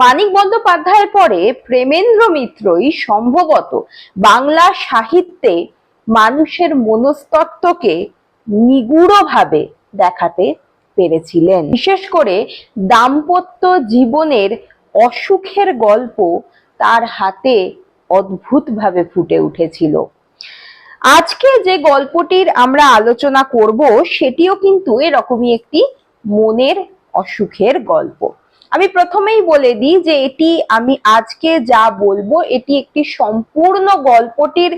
মানিক বন্দ্যোপাধ্যায়ের পরে প্রেমেন্দ্র মিত্রই সম্ভবত বাংলা সাহিত্যে মানুষের মনস্তত্ত্বকে নিগুড়ভাবে দেখাতে পেরেছিলেন। বিশেষ করে দাম্পত্য জীবনের অসুখের গল্প তার হাতে অদ্ভুতভাবে ফুটে উঠেছিল। আজকে যে গল্পটির আমরা আলোচনা করব, সেটিও কিন্তু এরকমই একটি মনের অসুখের গল্প। আমি প্রথমেই বলে দিই যে এটি আমি আজকে যা বলব, এটি একটি সম্পূর্ণ গল্পটির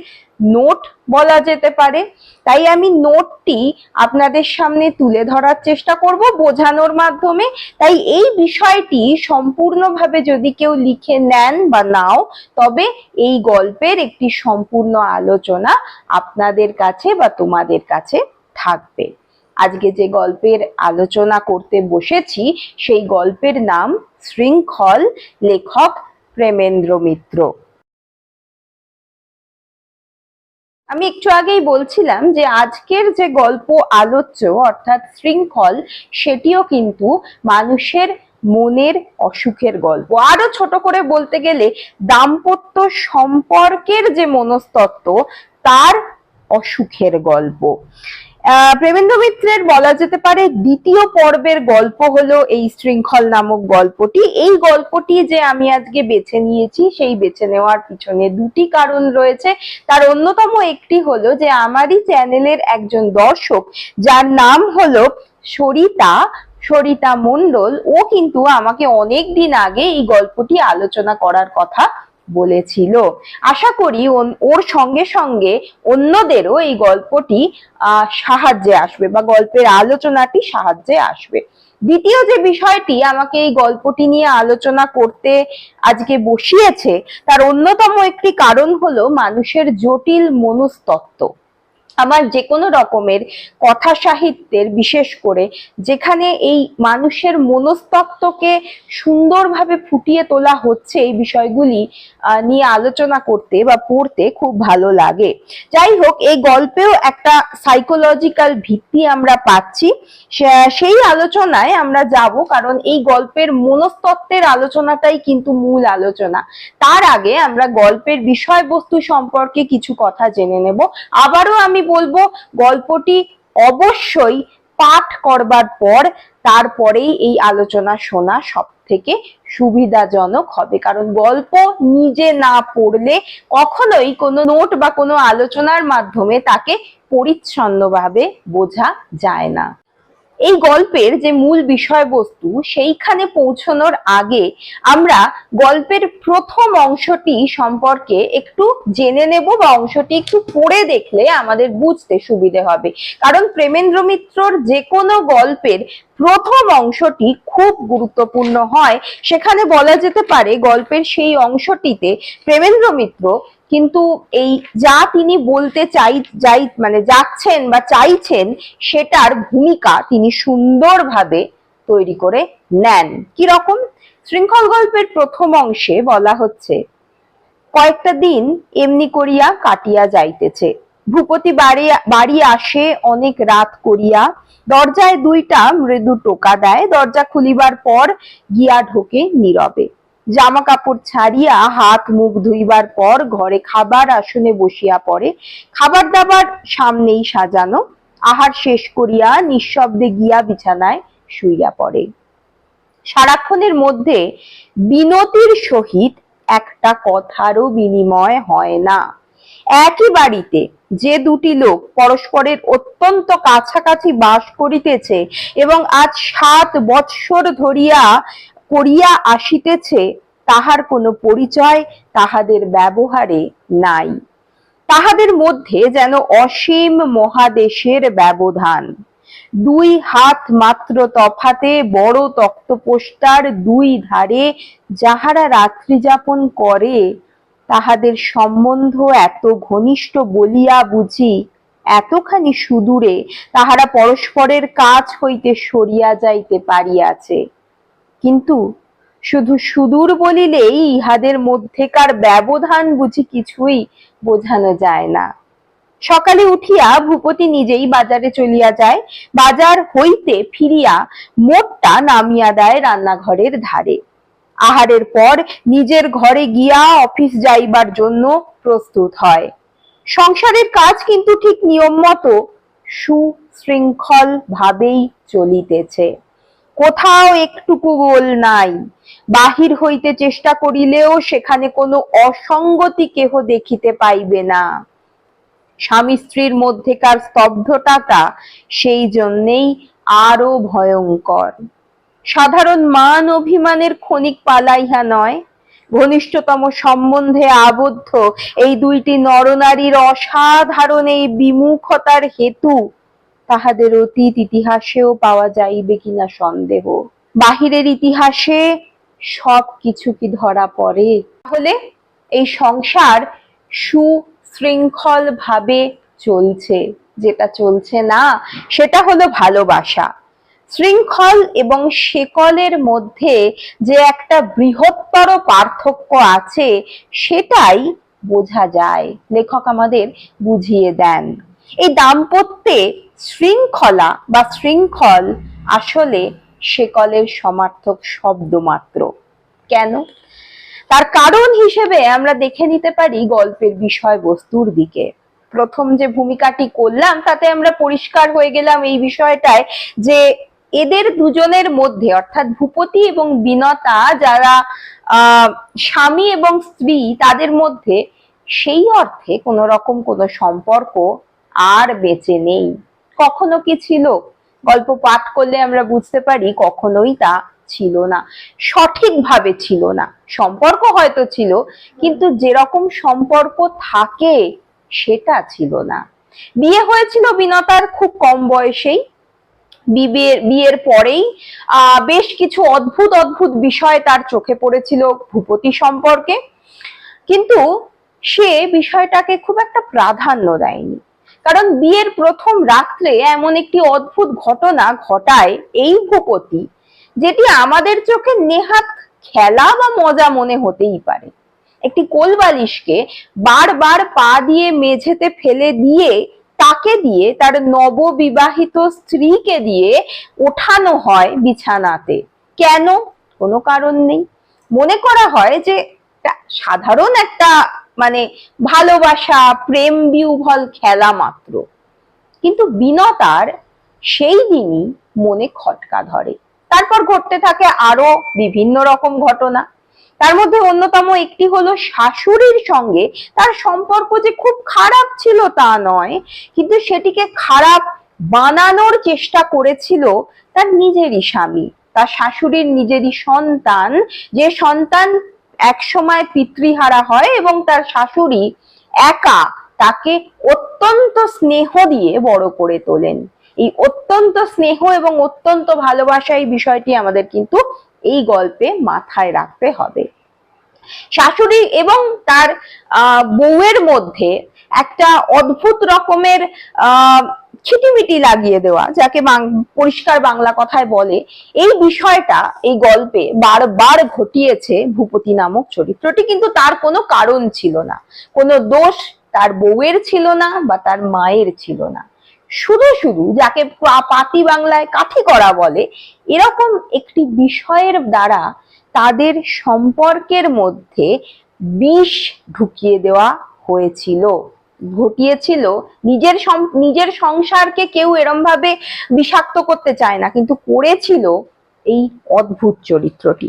নোট বলা যেতে পারে। তাই আমি নোটটি আপনাদের সামনে তুলে ধরার চেষ্টা করব বোঝানোর মাধ্যমে। তাই এই বিষয়টি সম্পূর্ণভাবে যদি কেউ লিখে নেন বা নাও, তবে এই গল্পের একটি সম্পূর্ণ আলোচনা আপনাদের কাছে বা তোমাদের কাছে থাকবে। আজকে যে গল্পের আলোচনা করতে বসেছি, সেই গল্পের নাম শৃঙ্খল লেখক প্রেমেন্দ্র মিত্র। আমি একটু আগেই বলছিলাম যে আজকের যে গল্প আলোচ্য, অর্থাৎ শৃঙ্খল, সেটিও কিন্তু মানুষের মনের অসুখের গল্প। আরও ছোট করে বলতে গেলে, দাম্পত্য সম্পর্কের যে মনস্তত্ত্ব, তার অসুখের গল্প। প্রেমেন্দ্র মিত্রের বলা যেতে পারে দ্বিতীয় পর্বের গল্প হলো এই শৃঙ্খল নামক গল্পটি। এই গল্পটি যে আমি আজকে বেছে নিয়েছি, সেই বেছে নেওয়ার পিছনে দুটি কারণ রয়েছে। তার অন্যতম একটি হলো যে আমারই চ্যানেলের একজন দর্শক, যার নাম হলো সরিতা সরিতা মণ্ডল। ও কিন্তু আমাকে অনেক দিন আগে এই গল্পটি আলোচনা করার কথা বলেছিল। আশা করি ওর সঙ্গে সঙ্গে অন্যদেরও এই গল্পটি সাহায্যে আসবে বা গল্পের আলোচনাটি সাহায্যে আসবে। দ্বিতীয় যে বিষয়টি আমাকে এই গল্পটি নিয়ে আলোচনা করতে আজকে বসিয়েছে, তার অন্যতম একটি কারণ হলো মানুষের জটিল মনস্তত্ত্ব। আমার যে কোনো রকমের কথা সাহিত্যের, বিশেষ করে যেখানে এই মানুষের মনস্তত্ত্বকে সুন্দরভাবে ফুটিয়ে তোলা হচ্ছে এই বিষয়গুলি নিয়ে আলোচনা করতে বা পড়তে খুব ভালো লাগে। যাই হোক, এই গল্পেও একটা সাইকোলজিক্যাল ভিত্তি আমরা পাচ্ছি। সেই আলোচনায় আমরা যাব, কারণ এই গল্পের মনস্তত্ত্বের আলোচনাটাই কিন্তু মূল আলোচনা। তার আগে আমরা গল্পের বিষয়বস্তু সম্পর্কে কিছু কথা জেনে নেব। আবারও আমি বলব, গল্পটি অবশ্যই পাঠ করবার পর তারপরেই এই আলোচনা শোনা সব থেকে সুবিধাজনক হবে। কারণ গল্প নিজে না পড়লে কখনোই কোনো নোট বা কোনো আলোচনার মাধ্যমে তাকে পরিচ্ছন্নভাবে বোঝা যায় না। এই গল্পের যে মূল বিষয়বস্তু সেইখানে পৌঁছানোর আগে আমরা গল্পের প্রথম অংশটি সম্পর্কে একটু জেনে নেব বা অংশটি একটু পড়ে দেখলে আমাদের বুঝতে সুবিধে হবে। কারণ প্রেমেন্দ্র মিত্রর যে কোনো গল্পের প্রথম অংশটি খুব গুরুত্বপূর্ণ হয়। সেখানে বলা যেতে পারে গল্পের সেই অংশটিতে প্রেমেন্দ্র মিত্র কিন্তু এই যা তিনি বলতে চাই, যাই মানে যাচ্ছেন বা চাইছেন, সেটার ভূমিকা তিনি সুন্দরভাবে তৈরি করে নেন। কি রকম শৃঙ্খল গল্পের প্রথম অংশে বলা হচ্ছে, কয়েকটা দিন এমনি করিয়া কাটিয়া যাইতেছে। ভূপতি বাড়ি বাড়ি আসে অনেক রাত করিয়া। দরজায় দুইটা মৃদু টোকা দেয়। দরজা খুলিবার পর গিয়া ঢোকে নীরবে। জামা কাপড় ছাড়িয়া হাত মুখ ধুইবার পর ঘরে খাবার আসনে বসিয়া পড়ে। খাবার দাবার সামনেই সাজানো। আহার শেষ করিয়া নিঃশব্দে গিয়া বিছানায় শুইয়া পড়ে। সারাক্ষণের মধ্যে বিনতির সহিত একটা কথারও বিনিময় হয় না। একই বাড়িতে যে দুটি লোক পরস্পরের অত্যন্ত কাছাকাছি বাস করিতেছে এবং আজ সাত বৎসর ধরিয়া করিয়া আসিতেছে, তাহার কোনো পরিচয় তাহাদের ব্যবহারে নাই। তাহাদের মধ্যে যেন অসীম মহাদেশের ব্যবধান। দুই হাত মাত্র তফাতে বড় তক্তপোষ্টার দুই ধারে যাহারা রাত্রি যাপন করে, তাহাদের সম্বন্ধ এত ঘনিষ্ঠ বলিয়া বুঝি, এতখানি সুদূরে তাহারা পরস্পরের কাছ হইতে সরিয়া যাইতে পারিয়াছে। কিন্তু শুধু সুদূর বলিলেই ইহাদের মধ্যেকার ব্যবধান বুঝি কিছুই বোঝানো যায় না। সকালে উঠিয়া ভূপতি নিজেই বাজারে চলিয়া যায়, বাজার হইতে ফিরিয়া মোটটা নামিয়া দেয় রান্নাঘরের ধারে। আহারের পর নিজের ঘরে গিয়া অফিস যাইবার জন্য প্রস্তুত হয়। সংসারের কাজ কিন্তু ঠিক নিয়ম মতো সুশৃঙ্খল ভাবেই চলিতেছে। কোথাও একটুকু গোল নাই। বাহির হইতে চেষ্টা করিলেও সেখানে কোনো অসঙ্গতি কেহ দেখিতে পাইবে না। স্বামী স্ত্রীর মধ্যেকার স্তব্ধতাটা সেই জন্যেই আরও ভয়ঙ্কর। সাধারণ মান অভিমানের ক্ষণিক পালাইহা নয়। ঘনিষ্ঠতম সম্বন্ধে আবদ্ধ এই দুইটি নরনারীর অসাধারণ এই বিমুখতার হেতু তাহাদের অতীত ইতিহাসেও পাওয়া যাইবে কিনা সন্দেহ। বাহিরের ইতিহাসে সব কিছু কি ধরা পড়ে। তাহলে এই সংসার সুশৃঙ্খল ভাবে চলছে। যেটা চলছে না, সেটা হলো ভালোবাসা। শৃঙ্খল এবং শেকলের মধ্যে যে একটা বৃহত্তর পার্থক্য আছে, সেটাই বোঝা যায়। লেখক আমাদের বুঝিয়ে দেন। এই দাম্পত্যে শৃঙ্খলা বা শৃঙ্খল আসলে শেকলের সমার্থক শব্দ মাত্র। কেন? তার কারণ হিসেবে আমরা দেখে নিতে পারি গল্পের বিষয়বস্তুর দিকে। প্রথম যে ভূমিকাটি করলাম, তাতে আমরা পরিষ্কার হয়ে গেলাম এই বিষয়টায় যে এদের দুজনের মধ্যে, অর্থাৎ ভূপতি এবং বিনতা, যারা স্বামী এবং স্ত্রী, তাদের মধ্যে সেই অর্থে কোনো রকম কোনো সম্পর্ক আর বেঁচে নেই। কখনো কি ছিল? গল্প পাঠ করলে আমরা বুঝতে পারি কখনোই তা ছিল না। সঠিকভাবে ছিল না। সম্পর্ক হয়তো ছিল, কিন্তু যেরকম সম্পর্ক থাকে সেটা ছিল না। বিয়ে হয়েছিল বিনতার খুব কম বয়সেই। বিয়ের বিয়ের পরেই বেশ কিছু অদ্ভুত অদ্ভুত বিষয় তার চোখে পড়েছিল ভূপতি সম্পর্কে। কিন্তু সে বিষয়টাকে খুব একটা প্রাধান্য দেয়নি। কারণ বিয়ের প্রথম রাত্রে এমন একটি অদ্ভুত ঘটনা ঘটায় এই ভূপতি, যেটি আমাদের চোখে নেহাত খেলা বা মজা মনে হতেই পারে। একটি কোলবালিশকে বারবার পা দিয়ে মেঝেতে ফেলে দিয়ে, তাকে দিয়ে তার নববিবাহিত স্ত্রীকে দিয়ে ওঠানো হয় বিছানাতে। কেন? কোনো কারণ নেই। মনে করা হয় যে সাধারণ একটা মানে ভালোবাসা, প্রেম বিউভল খেলা মাত্র। কিন্তু বিনতার সেই দিনই মনে খটকা ধরে। তারপর ঘটতে থাকে আরও বিভিন্ন রকম ঘটনা। তার মধ্যে অন্যতম একটি হলো শাশুড়ির সঙ্গে তার সম্পর্ক যে খুব খারাপ ছিল তা নয়, কিন্তু সেটিকে খারাপ বানানোর চেষ্টা করেছিল তার নিজেরই স্বামী। তার শাশুড়ির নিজেরই সন্তান, যে সন্তান একসময় পিতৃহারা হয় এবং তার শাশুড়ি একা তাকে অত্যন্ত স্নেহ দিয়ে বড় করে তোলেন। এই অত্যন্ত স্নেহ এবং অত্যন্ত ভালোবাসা এই বিষয়টি আমাদের কিন্তু এই গল্পে মাথায় রাখতে হবে। শাশুড়ি এবং তার বউয়ের মধ্যে একটা অদ্ভুত রকমের, আহ ছিটিমিটি লাগিয়ে দেওয়া, যাকে পরিষ্কার বাংলা কথায় বলে, এই বিষয়টা, এই গল্পে বারবার ঘটিয়েছে ভূপতি নামক চরিত্রটি, কিন্তু তার কোনো কারণ ছিল না। কোনো দোষ তার বউয়ের ছিল না বা তার মায়ের ছিল না। শুধু শুধু যাকে পাতি বাংলায় কাঠি করা বলে, এরকম একটি বিষয়ের দ্বারা তাদের সম্পর্কের মধ্যে বিষ ঢুকিয়ে দেওয়া হয়েছিল। ঘটিয়েছিল, নিজের নিজের সংসারকে কেউ এরম ভাবে বিষাক্ত করতে চায় না, কিন্তু করেছিল এই অদ্ভুত চরিত্রটি।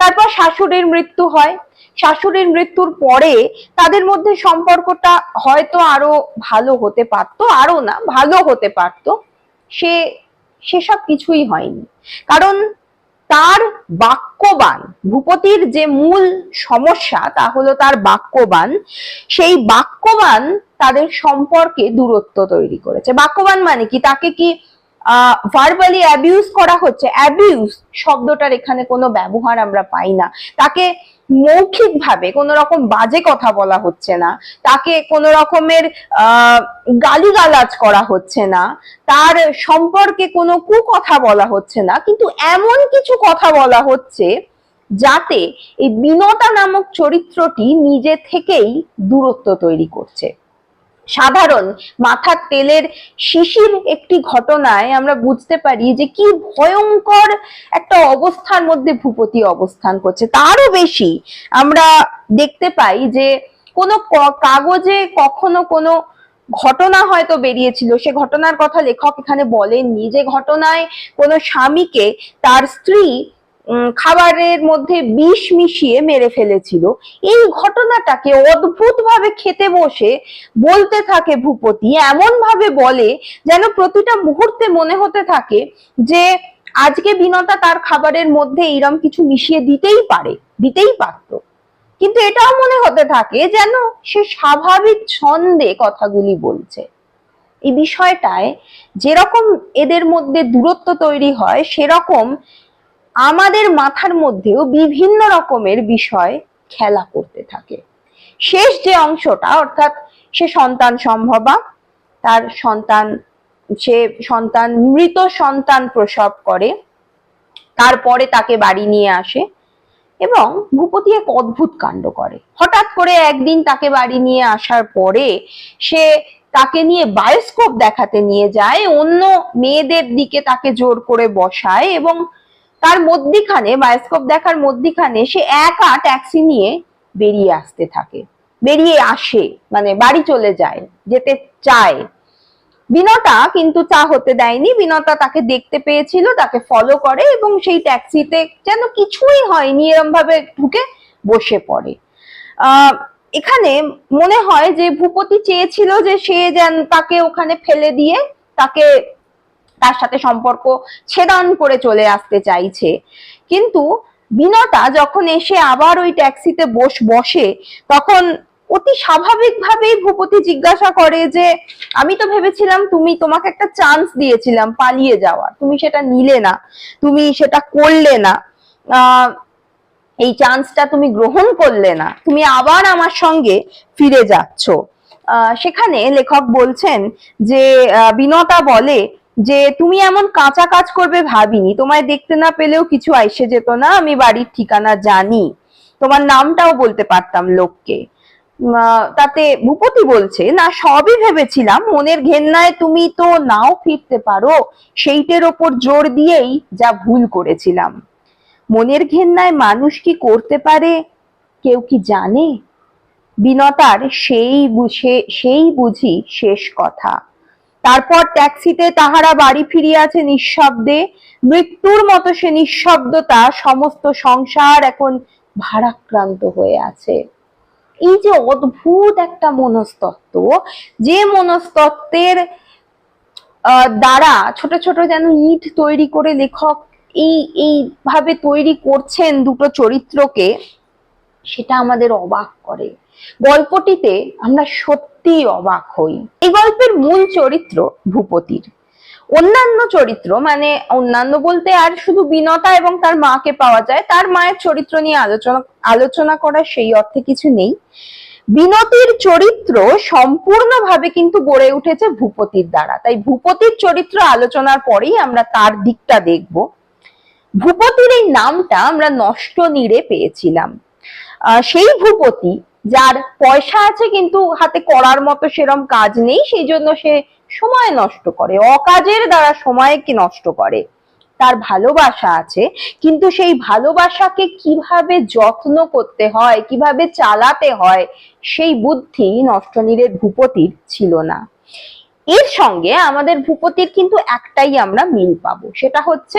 তারপর শাশুড়ির মৃত্যু হয়। শাশুড়ির মৃত্যুর পরে তাদের মধ্যে সম্পর্কটা হয়তো আরও ভালো হতে পারত, আরও না, ভালো হতে পারত। সে, সেসব কিছুই হয়নি। কারণ তার বাক্যবান, ভূপতির যে মূল সমস্যা তা হলো তার বাক্যবান, সেই বাক্যবান তাদের সম্পর্কে দূরত্ব তৈরি করেছে। বাক্যবান মানে কি? তাকে কি ভার্বালি অ্যাবিউজ করা হচ্ছে? অ্যাবিউজ শব্দটার এখানে কোনো ব্যবহার আমরা পাই না। তাকে মৌখিক ভাবে কোন রকম বাজে কথা বলা হচ্ছে না, তাকে কোনো রকমের গালিগালাজ করা হচ্ছে না, তার সম্পর্কে কোনো কুকথা বলা হচ্ছে না, কিন্তু এমন কিছু কথা বলা হচ্ছে যাতে এই বিনতা নামক চরিত্রটি নিজে থেকেই দূরত্ব তৈরি করছে। সাধারণ মাথার তেলের শিশির একটি ঘটনায় আমরা বুঝতে পারি যে কি ভয়ঙ্কর একটা অবস্থার মধ্যে ভূপতি অবস্থান করছে। তারও বেশি আমরা দেখতে পাই যে কোনো কাগজে কখনো কোনো ঘটনা হয়তো বেরিয়েছিল। সে ঘটনার কথা লেখক এখানে বলেননি যে ঘটনায় কোনো স্বামীকে তার স্ত্রী খাবারের মধ্যে বিষ মিশিয়ে মেরে ফেলেছিল। এই ঘটনাটাকে অদ্ভুত ভাবে খেতে বসে বলতে থাকে ভূপতি এমন ভাবে বলে যেন প্রতিটা মুহূর্তে মনে হতে থাকে যে আজকে বিনতা তার খাবারের মধ্যে এইরকম কিছু মিশিয়ে দিতেই পারে, দিতেই পারতো। কিন্তু এটাও মনে হতে থাকে যেন সে স্বাভাবিক ছন্দে কথাগুলি বলছে। এই বিষয়টায় যেরকম এদের মধ্যে দূরত্ব তৈরি হয়, সেরকম আমাদের মাথার মধ্যেও বিভিন্ন রকমের বিষয় খেলা করতে থাকে। শেষ যে অংশটা, অর্থাৎ সে সন্তান সম্ভবা, তার সন্তান, সে সন্তান, মৃত সন্তান প্রসব করে, তারপরে তাকে বাড়ি নিয়ে আসে এবং ভূপতি এক অদ্ভুত কাণ্ড করে। হঠাৎ করে একদিন তাকে বাড়ি নিয়ে আসার পরে সে তাকে নিয়ে বায়োস্কোপ দেখাতে নিয়ে যায়, অন্য মেয়েদের দিকে তাকে জোর করে বসায় এবং তার মধ্যিখানে বায়োস্কোপ দেখার মধ্যিখানে সে একা ট্যাক্সি নিয়ে বেরিয়ে আসতে থাকে। বেরিয়ে আসে মানে বাড়ি চলে যায়, যেতে চায়। বিনতা কিন্তু তা হতে দেয়নি। বিনতা তাকে দেখতে পেয়েছিল, তাকে ফলো করে এবং সেই ট্যাক্সিতে যেন কিছুই হয়নি এরম ভাবে ঢুকে বসে পড়ে। এখানে মনে হয় যে ভূপতি চেয়েছিল যে সে যেন তাকে ওখানে ফেলে দিয়ে তাকে তার সাথে সম্পর্ক ছেদন করে চলে আসতে চাইছে। কিন্তু বিনতা যখন এসে আবার ওই ট্যাক্সিতে বস, বসে, তখন অতি স্বাভাবিকভাবেই ভূপতি জিজ্ঞাসা করে যে, আমি তো ভেবেছিলাম তুমি তোমাকে একটা চান্স দিয়েছিলাম পালিয়ে যাওয়ার। তুমি সেটা নিলে না। তুমি সেটা করলে না। এই চান্সটা তুমি গ্রহণ করলে না। তুমি আবার আমার সঙ্গে ফিরে যাচ্ছ। সেখানে লেখক বলছেন যে বিনতা বলে যে তুমি এমন কাঁচা কাজ করবে ভাবিনি। তোমায় দেখতে না পেলেও কিছু আইসে যেত না, আমি বাড়ির ঠিকানা জানি। তোমার নামটাও বলতে পারতাম লোককে। তাতে ভূপতি বলছে, না, সবই ভেবেছিলাম। মনের ঘেন্নায় তুমি তো নাও ফিরতে পারো। সেইটের ওপর জোর দিয়েই যা ভুল করেছিলাম। মনের ঘেন্নায় মানুষ কি করতে পারে? কেউ কি জানে? বিনতার সেই সেই বুঝি শেষ কথা। তারপর ট্যাক্সিতে তাহারা বাড়ি ফিরিয়াছে নিঃশব্দে। মৃত্যুর মতো সে নিঃশব্দতা, সমস্ত সংসার এখন ভারাক্রান্ত হয়ে আছে। এই যে অদ্ভুত একটা মনস্তত্ত্ব, যে মনস্তত্ত্বের দ্বারা ছোট ছোট যেন ইট তৈরি করে লেখক এই, এইভাবে তৈরি করছেন দুটো চরিত্রকে, সেটা আমাদের অবাক করে। গল্পটিতে আমরা সত্যি অবাক হই। এই গল্পের মূল চরিত্র ভূপতির। অন্যান্য চরিত্র মানে অন্যান্য বলতে আর শুধু বিনতা এবং তার মাকে পাওয়া যায়, তার মায়ের চরিত্র নিয়ে আলোচনা আলোচনা করার সেই অর্থে কিছু নেই। বিনতির চরিত্র সম্পূর্ণভাবে কিন্তু গড়ে উঠেছে ভূপতির দ্বারা। তাই ভূপতির চরিত্র আলোচনার পরেই আমরা তার দিকটা দেখব। ভূপতির এই নামটা আমরা নষ্ট নীড়ে পেয়েছিলাম। সেই ভূপতি যার পয়সা আছে কিন্তু হাতে করার মতো সেরম কাজ নেই, সেই জন্য সে সময় নষ্ট করে, অকাজের দ্বারা সময়কে নষ্ট করে? তার ভালোবাসা আছে, কিন্তু সেই ভালোবাসাকে কীভাবে যত্ন করতে হয়, কীভাবে চালাতে হয়, সেই বুদ্ধি নষ্ট নষ্টনীরের ভূপতির ছিল না। এর সঙ্গে আমাদের ভূপতির কিন্তু একটাই আমরা মিল পাবো, সেটা হচ্ছে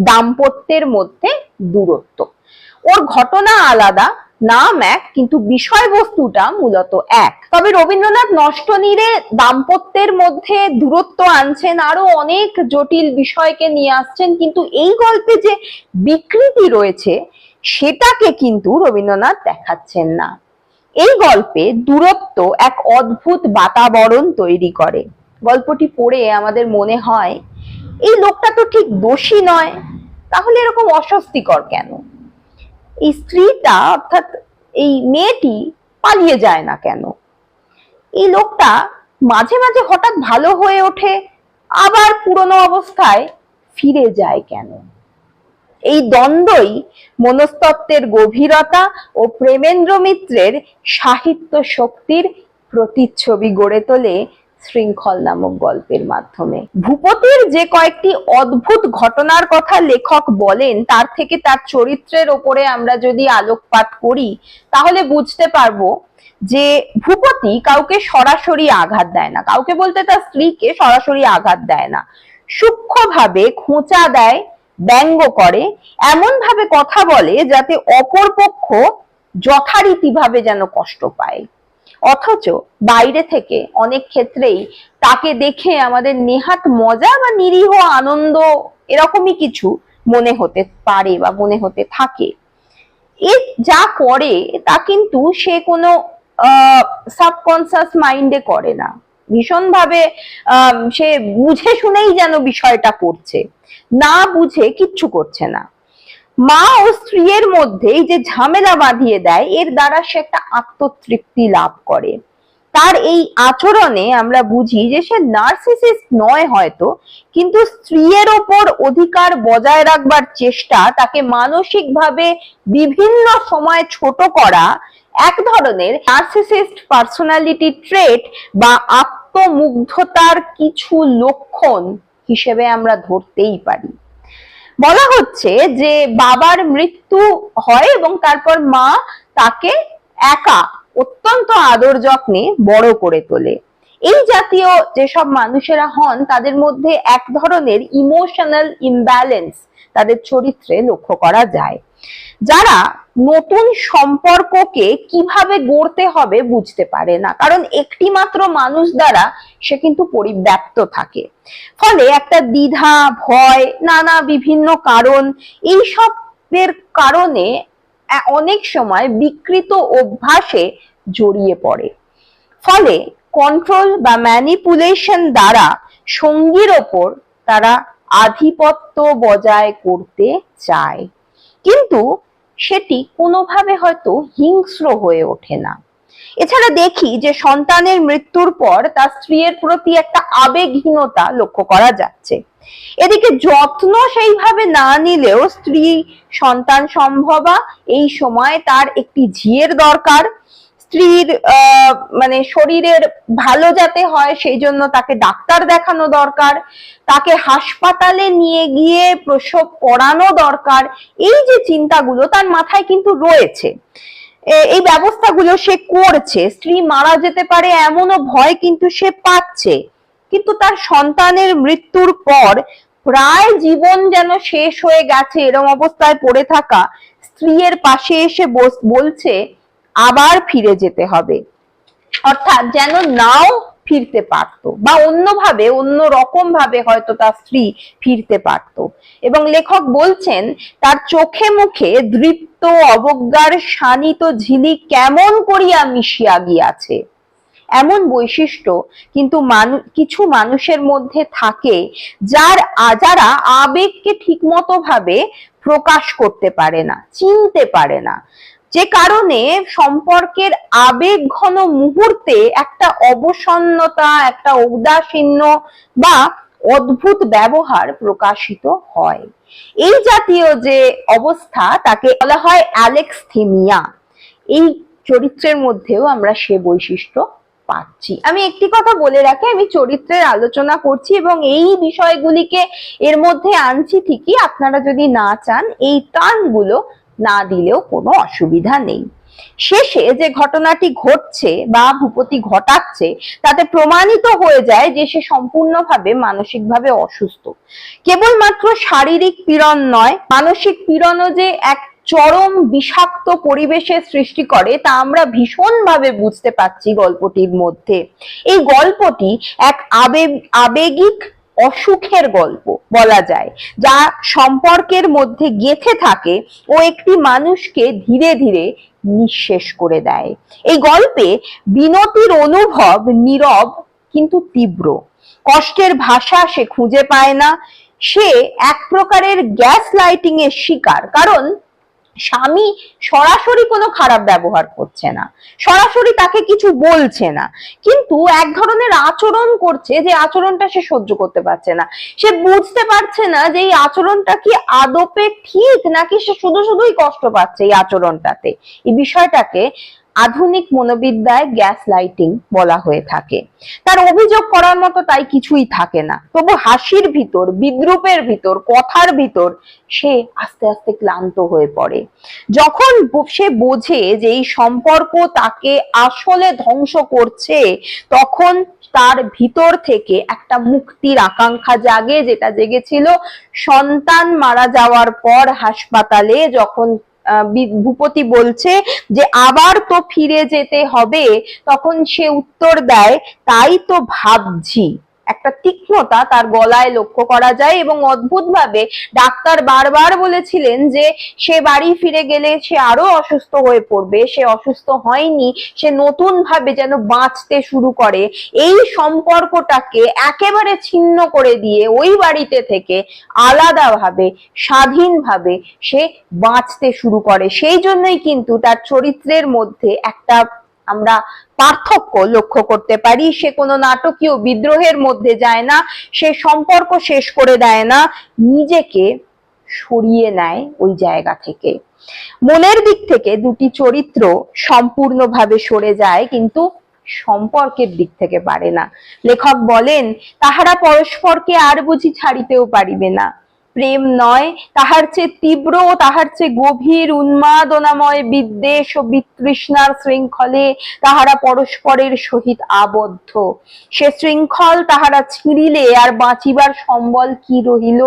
দাম্পত্যের মধ্যে দূরত্ব। ওর ঘটনা আলাদা, নাম এক, কিন্তু বিষয়বস্তুটা মূলত এক। তবে রবীন্দ্রনাথ নষ্ট নীড়ে দাম্পত্যের মধ্যে দূরত্ব আনছেন, আরও অনেক জটিল বিষয়কে নিয়ে আসছেন, কিন্তু এই গল্পে যে বিকৃতি রয়েছে, সেটাকে কিন্তু রবীন্দ্রনাথ দেখাচ্ছেন না। এই গল্পে দূরত্ব এক অদ্ভুত বাতাবরণ তৈরি করে। গল্পটি পড়ে আমাদের মনে হয়, এই লোকটা তো ঠিক দোষী নয়, তাহলে এরকম অস্বস্তিকর কেন? এই স্ত্রীটা, অর্থাৎ এই মেয়েটি পালিয়ে যায় না কেন? এই লোকটা মাঝে মাঝে হঠাৎ ভালো হয়ে ওঠে, আবার পুরনো অবস্থায় ফিরে যায় কেন? এই দ্বন্দ্বই মনস্তত্ত্বের গভীরতা ও প্রেমেন্দ্র মিত্রের সাহিত্য শক্তির প্রতিচ্ছবি গড়ে তোলে শৃঙ্খল নামক গল্পের মাধ্যমে। ভূপতির যে কয়েকটি অদ্ভুত ঘটনার কথা লেখক বলেন, তার থেকে তার চরিত্রের ওপরে আমরা যদি আলোকপাত করি, তাহলে বুঝতে পারব যে ভূপতি কাউকে সরাসরি আঘাত দেয় না। কাউকে বলতে তার স্ত্রীকে সরাসরি আঘাত দেয় না। সূক্ষ্মভাবে খোঁচা দেয়, ব্যঙ্গ করে এমন ভাবে কথা বলে যাতে অপর পক্ষ যথারীতিভাবে যেন কষ্ট পায়। অথচ বাইরে থেকে অনেক ক্ষেত্রেই তাকে দেখে আমাদের নেহাত মজা বা নিরীহ আনন্দ এরকমই কিছু মনে হতে পারে বা মনে হতে থাকে। এ যা করে, তা কিন্তু সে কোনো সাবকনসাস মাইন্ডে করে না। ভীষণভাবে সে বুঝে শুনেই যেন বিষয়টা করছে। না বুঝে কিচ্ছু করছে না। মা ও স্ত্রীর মধ্যে যে ঝামেলা বাঁধিয়ে দেয়, এর দ্বারা সে একটা আত্মতৃপ্তি লাভ করে। তার এই আচরণে আমরা বুঝি যে সে নার্সিসিস্ট নয় হয়তো, কিন্তু স্ত্রীর ওপর অধিকার বজায় রাখবার চেষ্টা, তাকে মানসিকভাবে বিভিন্ন সময় ছোট করা এক ধরনের নার্সিসিস্ট পার্সোনালিটি ট্রেট বা আত্মমুগ্ধতার কিছু লক্ষণ হিসেবে আমরা ধরতেই পারি। বলা হচ্ছে যে বাবার মৃত্যু হয় এবং তারপর মা তাকে একা অত্যন্ত আদর যত্নে বড় করে তোলে। এই জাতীয় যেসব মানুষেরা হন, তাদের মধ্যে এক ধরনের ইমোশনাল ইমব্যালেন্স তাদের চরিত্রে লক্ষ্য করা যায়। যারা নতুন সম্পর্ককে কীভাবে গড়তে হবে বুঝতে পারে না। কারণ একটি মাত্র মানুষ দ্বারা সে কিন্তু পরিব্যাপ্ত থাকে। ফলে একটা দ্বিধা, ভয়, নানা বিভিন্ন কারণ, এইসবের কারণে অনেক সময় বিকৃত অভ্যাসে জড়িয়ে পড়ে। ফলে কন্ট্রোল বা ম্যানিপুলেশন দ্বারা সঙ্গীর ওপর তারা আধিপত্য বজায় করতে চায়। কিন্তু সেটি কোনোভাবে হয়তো হিংস্র হয়ে ওঠে না। এছাড়া দেখি যে সন্তানের মৃত্যুর পর তার স্ত্রীর প্রতি একটা আবেগহীনতা লক্ষ্য করা যাচ্ছে। এদিকে যত্ন সেইভাবে না নিলেও স্ত্রী সন্তান সম্ভবা এই সময় তার একটি ঝিয়ের দরকার। স্ত্রীর মানে শরীরের ভালো যাতে হয়, সেই জন্য তাকে ডাক্তার দেখানো দরকার, তাকে হাসপাতালে নিয়ে গিয়ে প্রসব করানো দরকার, এই যে চিন্তাগুলো তার মাথায় কিন্তু রয়েছে। এই ব্যবস্থাগুলো সে করছে। স্ত্রী মারা যেতে পারে এমনও ভয় কিন্তু সে পাচ্ছে। কিন্তু তার সন্তানের মৃত্যুর পর প্রায় জীবন যেন শেষ হয়ে গেছে, এরম অবস্থায় পড়ে থাকা, স্ত্রীর পাশে এসে বলছে আবার ফিরে যেতে হবে। অর্থাৎ যেন নাও ফিরতে পারতো বা অন্যভাবে অন্য রকম ভাবে হয়তো তার স্ত্রী ফিরতে পারতো। এবং লেখক বলছেন, তার চোখে মুখে দৃপ্ত, অবজ্ঞার শানিত ঝিলিক কেমন করিয়া মিশিয়া গিয়াছে? এমন বৈশিষ্ট্য কিন্তু মানু, কিছু মানুষের মধ্যে থাকে যার যারা আবেগকে ঠিকমতো ভাবে প্রকাশ করতে পারে না, চিনতে পারে না। যে কারণে সম্পর্কের আবেগ ঘন মুহূর্তে একটা অবসন্নতা, একটা ঔদাসীন্য বা অদ্ভুত ব্যবহার প্রকাশিত হয়। এই জাতীয় যে অবস্থা তাকে বলা হয় অ্যালেক্সথেমিয়া। এই চরিত্রের মধ্যেও আমরা সে বৈশিষ্ট্য পাচ্ছি। আমি একটি কথা বলে রাখি, আমি চরিত্রের আলোচনা করছি এবং এই বিষয়গুলিকে এর মধ্যে আনছি ঠিকই। আপনারা যদি না চান, এই টার্মগুলো না দিলেও কোনো অসুবিধা নেই। শেষে যে ঘটনাটি ঘটছে বা ভূপতি ঘটাচ্ছে, তাতে প্রমাণিত হয়ে যায় যে সে সম্পূর্ণভাবে মানসিকভাবে অসুস্থ। কেবলমাত্র শারীরিক পীড়ন নয়, মানসিক পীড়নও যে এক চরম বিষাক্ত পরিবেশের সৃষ্টি করে, তা আমরা ভীষণভাবে বুঝতে পারছি গল্পটির মধ্যে। এই গল্পটি এক আবেগ আবেগিক অসুখের গল্প বলা যায়, যা সম্পর্কের মধ্যে গেঁথে থাকে ও একটি মানুষকে ধীরে ধীরে নিঃশেষ করে দেয়। এই গল্পে বিনতির অনুভব নীরব কিন্তু তীব্র। কষ্টের ভাষা সে খুঁজে পায় না। সে এক প্রকারের গ্যাস লাইটিং এর শিকার, কারণ স্বামী সরাসরি কোনো খারাপ ব্যবহার করছে না, সরাসরি তাকে কিছু বলছে না, কিন্তু এক ধরনের আচরণ করছে যে আচরণটা সে সহ্য করতে পারছে না। সে বুঝতে পারছে না যে এই আচরণটা কি আদপে ঠিক নাকি সে শুধু শুধুই কষ্ট পাচ্ছে এই আচরণটাতে। এই বিষয়টাকে আধুনিক মনোবিদ্যায় গ্যাস লাইটিং বলা হয়ে থাকে। তার অভিযোগ করার মতো তাই কিছুই থাকে না। তবু হাসির ভিতর, বিদ্রুপের ভিতর, কথার ভিতর সে আস্তে আস্তে ক্লান্ত হয়ে পড়ে। যখন সে বোঝে যে এই সম্পর্ক তাকে আসলে ধ্বংস করছে, তখন তার ভিতর থেকে একটা মুক্তির আকাঙ্ক্ষা জাগে, যেটা জেগেছিল সন্তান মারা যাওয়ার পর হাসপাতালে যখন ভূপতি বলছে যে, আবার তো ফিরে যেতে হবে। তখন সে উত্তর দেয়, তাই তো ভাবছি। একটা তীক্ষ্ণতা তার গলায় লক্ষ্য করা যায় এবং অদ্ভুতভাবে ডাক্তার বারবার বলেছিলেন যে সে বাড়ি ফিরে গেলে সে আরও অসুস্থ হয়ে পড়বে, সে অসুস্থ হয়নি, সে নতুন ভাবে যেন বাঁচতে শুরু করে। এই সম্পর্কটাকে একেবারে ছিন্ন করে দিয়ে ওই বাড়িতে থেকে আলাদাভাবে, স্বাধীনভাবে সে বাঁচতে শুরু করে। সেই জন্যই কিন্তু তার চরিত্রের মধ্যে একটা আমরা পার্থক্য লক্ষ্য করতে পারি। সে কোনো নাটকীয় বিদ্রোহের মধ্যে যায় না, সে সম্পর্ক শেষ করে দেয় না, নিজেকে সরিয়ে নেয় ওই জায়গা থেকে। মনের দিক থেকে দুটি চরিত্র সম্পূর্ণভাবে সরে যায়, কিন্তু সম্পর্কের দিক থেকে পারে না। লেখক বলেন, তাহারা পরস্পরকে আর বুঝি ছাড়িতেও পারিবে না। প্রেম নয়, তাহার চেয়ে তীব্র তাহার চেয়ে গভীর উন্মাদনাময় বিদ্বেষ ও বিতৃষ্ণার শৃঙ্খলে তাহারা পরস্পরের সহিত আবদ্ধ। সে শৃঙ্খল তাহারা ছিঁড়িলে আর বাঁচিবার সম্বল কি রহিল?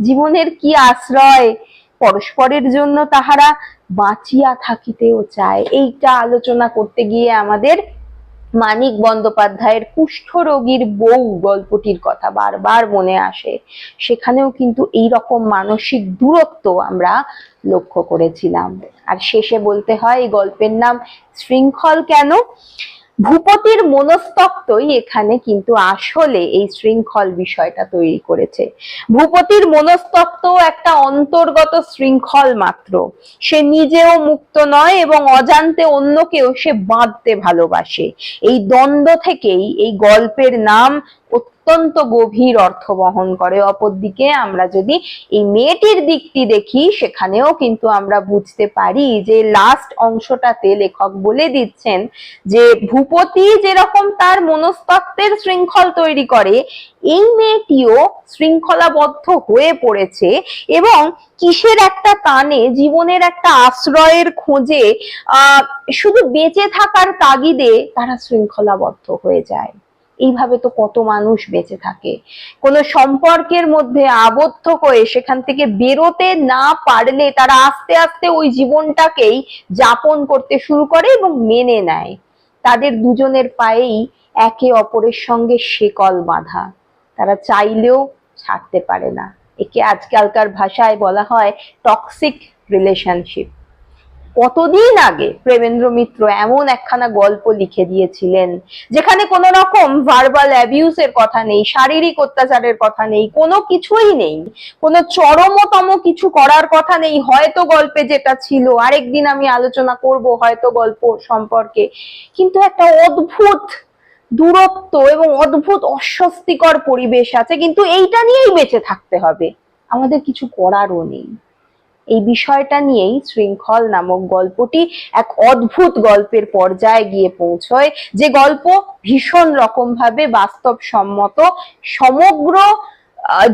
জীবনের কি আশ্রয়? পরস্পরের জন্য তাহারা বাঁচিয়া থাকিতেও চায়। এইটা আলোচনা করতে গিয়ে আমাদের মানিক বন্দ্যোপাধ্যায়ের কুষ্ঠ রোগীর বউ গল্পটির কথা বারবার মনে আসে। সেখানেও কিন্তু এই রকম মানসিক দূরত্ব আমরা লক্ষ্য করেছিলাম। আর শেষে বলতে হয়, এই গল্পের নাম, শৃঙ্খল কেন? ভূপতির মনস্তত্ত্বই এখানে কিন্তু আসলে এই শৃঙ্খল বিষয়টা তৈরি করেছে। ভূপতির মনস্তত্ত্ব একটা অন্তর্গত শৃঙ্খল মাত্র। সে নিজেও মুক্ত নয় এবং অজান্তে অন্যকেও সে বাঁধতে ভালোবাসে। এই দ্বন্দ্ব থেকেই এই গল্পের নাম অত্যন্ত গভীর অর্থ বহন করে। অপরদিকে আমরা যদি এই মেয়েটির দিকটি দেখি, সেখানেও কিন্তু আমরা বুঝতে পারি যে লাস্ট অংশটাতে লেখক বলে দিচ্ছেন যে ভূপতি যেরকম তার মনস্তত্ত্বের শৃঙ্খল তৈরি করে, এই মেয়েটিও শৃঙ্খলাবদ্ধ হয়ে পড়েছে এবং কিসের একটা টানে, জীবনের একটা আশ্রয়ের খোঁজে শুধু বেঁচে থাকার তাগিদে তারা শৃঙ্খলাবদ্ধ হয়ে যায়। এইভাবে তো কত মানুষ বেঁচে থাকে। কোনো সম্পর্কের মধ্যে আবদ্ধ হয়ে সেখান থেকে বেরোতে না পারলে তারা আস্তে আস্তে ওই জীবনটাকেই যাপন করতে শুরু করে এবং মেনে নেয়। তাদের দুজনের পায়েই একে অপরের সঙ্গে শেকল বাঁধা। তারা চাইলেও ছাড়তে পারে না। একে আজকালকার ভাষায় বলা হয় টক্সিক রিলেশনশিপ কতদিন আগে প্রেমেন্দ্র মিত্র এমন একখানা গল্প লিখে দিয়েছিলেন, যেখানে কোনো রকম ভার্বাল অ্যাবিউসের কথা নেই, শারীরিক অত্যাচারের কথা নেই, কোনো কিছুই নেই, কোনো চরমতম কিছু করার কথা নেই, হয়তো গল্পে যেটা ছিল, আরেকদিন আমি আলোচনা করব হয়তো গল্প সম্পর্কে, কিন্তু একটা অদ্ভুত দূরত্ব এবং অদ্ভুত অস্বস্তিকর পরিবেশ আছে, কিন্তু এইটা নিয়েই বেঁচে থাকতে হবে। আমাদের কিছু করারও নেই। এই বিষয়টা নিয়েই শৃঙ্খল নামক গল্পটি এক অদ্ভুত গল্পের পর্যায়ে গিয়ে পৌঁছয়। যে গল্প ভীষণ রকমভাবে বাস্তবসম্মত, সমগ্র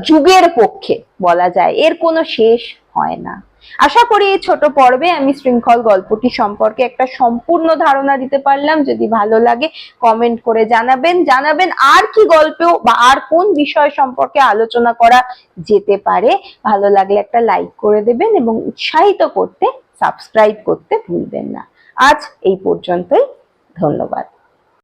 যুগের পক্ষে বলা যায়। এর কোনো শেষ হয় না। আশা করি এই ছোট পর্বে আমি শৃঙ্খল গল্পটি সম্পর্কে একটা সম্পূর্ণ ধারণা দিতে পারলাম। যদি ভালো লাগে কমেন্ট করে জানাবেন। জানাবেন আর কি গল্পেও বা আর কোন বিষয় সম্পর্কে আলোচনা করা যেতে পারে। ভালো লাগলে একটা লাইক করে দেবেন এবং উৎসাহিত করতে সাবস্ক্রাইব করতে ভুলবেন না। আজ এই পর্যন্তই। ধন্যবাদ।